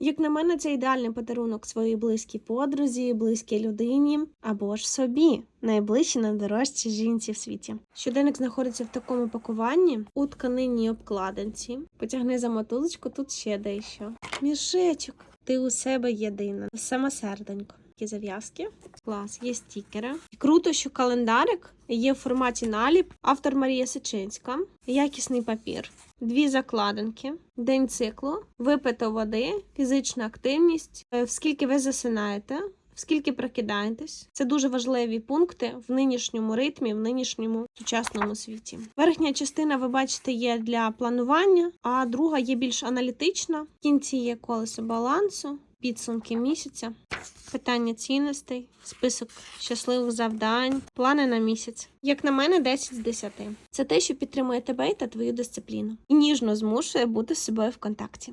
Як на мене, це ідеальний подарунок своїй близькій подрузі, близькій людині або ж собі, найближчій найдорожчій жінці в світі. Щоденник знаходиться в такому пакуванні у тканинній обкладинці. Потягни за мотузочку, тут ще дещо. Мішечок. Ти у себе єдина, сама серденько. Такі зав'язки. Клас, є стікери. Круто, що календарик є в форматі наліп. Автор Марія Сичинська, якісний папір, дві закладинки, день циклу, випито води, фізична активність, е, скільки ви засинаєте. Скільки прокидаєтесь, це дуже важливі пункти в нинішньому ритмі, в нинішньому сучасному світі. Верхня частина, ви бачите, є для планування, а друга є більш аналітична. В кінці є колесо балансу, підсумки місяця, питання цінностей, список щасливих завдань, плани на місяць. Як на мене, 10 з 10. Це те, що підтримує тебе та твою дисципліну і ніжно змушує бути з собою в контакті.